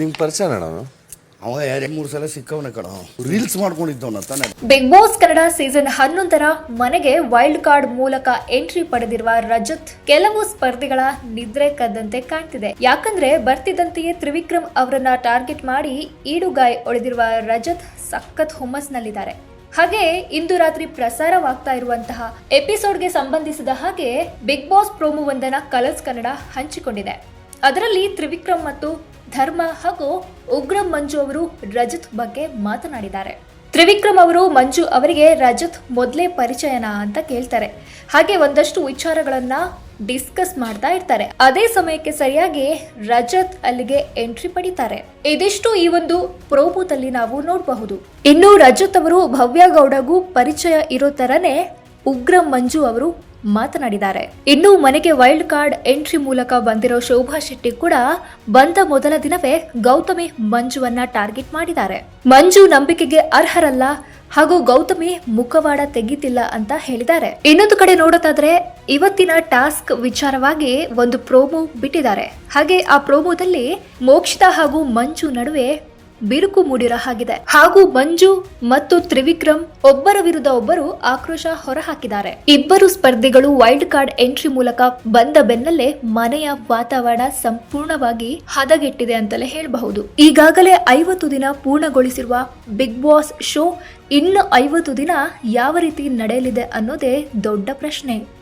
ನಿಮ್ಗೆ ಪರಿಚಯ ನಾನು ಅವ ಎರಡು ಮೂರು ಸಲ ಸಿಕ್ಕವನ ಕಣ. ರೀಲ್ಸ್ ಮಾಡ್ಕೊಂಡಿದ್ದವನ ತಾನೆ. ಬಿಗ್ ಬಾಸ್ ಕನ್ನಡ ಸೀಸನ್ ಹನ್ನೊಂದರ ಮನೆಗೆ ವೈಲ್ಡ್ ಕಾರ್ಡ್ ಮೂಲಕ ಎಂಟ್ರಿ ಪಡೆದಿರುವ ರಜತ್ ಕೆಲವು ಸ್ಪರ್ಧಿಗಳ ನಿದ್ರೆ ಕದ್ದಂತೆ ಕಾಣ್ತಿದೆ. ಯಾಕಂದ್ರೆ ಬರ್ತಿದ್ದಂತೆಯೇ ತ್ರಿವಿಕ್ರಮ್ ಅವರನ್ನ ಟಾರ್ಗೆಟ್ ಮಾಡಿ ಈಡುಗಾಯಿ ಒಳಿದಿರುವ ರಜತ್ ಸಖತ್ ಹುಮ್ಮಸ್ನಲ್ಲಿದ್ದಾರೆ. ಹಾಗೆ ಇಂದು ರಾತ್ರಿ ಪ್ರಸಾರವಾಗ್ತಾ ಇರುವಂತಹ ಎಪಿಸೋಡ್ಗೆ ಸಂಬಂಧಿಸಿದ ಹಾಗೆ ಬಿಗ್ ಬಾಸ್ ಪ್ರೋಮೋ ಒಂದನ್ನ ಕಲರ್ಸ್ ಕನ್ನಡ ಹಂಚಿಕೊಂಡಿದೆ. ಅದರಲ್ಲಿ ತ್ರಿವಿಕ್ರಮ್ ಮತ್ತು ಧರ್ಮ ಹಾಗೂ ಉಗ್ರಂ ಮಂಜು ಅವರು ರಜತ್ ಬಗ್ಗೆ ಮಾತನಾಡಿದ್ದಾರೆ. ತ್ರಿವಿಕ್ರಮ್ ಅವರು ಮಂಜು ಅವರಿಗೆ ರಜತ್ ಮೊದಲೇ ಪರಿಚಯನ ಅಂತ ಕೇಳ್ತಾರೆ. ಹಾಗೆ ಒಂದಷ್ಟು ವಿಚಾರಗಳನ್ನ ಡಿಸ್ಕಸ್ ಮಾಡ್ತಾ ಇರ್ತಾರೆ. ಅದೇ ಸಮಯಕ್ಕೆ ಸರಿಯಾಗಿ ರಜತ್ ಅಲ್ಲಿಗೆ ಎಂಟ್ರಿ ಪಡಿತಾರೆ. ಇದಿಷ್ಟು ಈ ಒಂದು ಪ್ರೋಬೋದಲ್ಲಿ ನಾವು ನೋಡಬಹುದು. ಇನ್ನು ರಜತ್ ಅವರು ಭವ್ಯ ಗೌಡಗೂ ಪರಿಚಯ ಇರೋ ತರನೇ ಉಗ್ರ ಮಂಜು ಅವರು ಮಾತನಾಡಿದ್ದಾರೆ. ಇನ್ನು ಮನೆಗೆ ವೈಲ್ಡ್ ಕಾರ್ಡ್ ಎಂಟ್ರಿ ಮೂಲಕ ಬಂದಿರೋ ಶೋಭಾ ಶೆಟ್ಟಿ ಕೂಡ ಬಂದ ಮೊದಲ ದಿನವೇ ಗೌತಮಿ ಮಂಜುವನ್ನ ಟಾರ್ಗೆಟ್ ಮಾಡಿದ್ದಾರೆ. ಮಂಜು ನಂಬಿಕೆಗೆ ಅರ್ಹರಲ್ಲ, ಹಾಗೂ ಗೌತಮಿ ಮುಖವಾಡ ತೆಗಿತಿಲ್ಲ ಅಂತ ಹೇಳಿದ್ದಾರೆ. ಇನ್ನೊಂದು ಕಡೆ ನೋಡೋದಾದ್ರೆ, ಇವತ್ತಿನ ಟಾಸ್ಕ್ ವಿಚಾರವಾಗಿ ಒಂದು ಪ್ರೋಮೋ ಬಿಟ್ಟಿದ್ದಾರೆ. ಹಾಗೆ ಆ ಪ್ರೋಮೋದಲ್ಲಿ ಮೋಕ್ಷಿತ ಹಾಗೂ ಮಂಜು ನಡುವೆ ಬಿರುಕು ಮೂಡಿರೋ ಹಾಗಿದೆ. ಹಾಗೂ ಮಂಜು ಮತ್ತು ತ್ರಿವಿಕ್ರಮ್ ಒಬ್ಬರ ವಿರುದ್ಧ ಒಬ್ಬರು ಆಕ್ರೋಶ ಹೊರಹಾಕಿದ್ದಾರೆ. ಇಬ್ಬರು ಸ್ಪರ್ಧಿಗಳು ವೈಲ್ಡ್ ಕಾರ್ಡ್ ಎಂಟ್ರಿ ಮೂಲಕ ಬಂದ ಬೆನ್ನಲ್ಲೇ ಮನೆಯ ವಾತಾವರಣ ಸಂಪೂರ್ಣವಾಗಿ ಹದಗೆಟ್ಟಿದೆ ಅಂತಲೇ ಹೇಳಬಹುದು. ಈಗಾಗಲೇ ಐವತ್ತು ದಿನ ಪೂರ್ಣಗೊಳಿಸಿರುವ ಬಿಗ್ ಬಾಸ್ ಶೋ ಇನ್ನು ಐವತ್ತು ದಿನ ಯಾವ ರೀತಿ ನಡೆಯಲಿದೆ ಅನ್ನೋದೇ ದೊಡ್ಡ ಪ್ರಶ್ನೆ.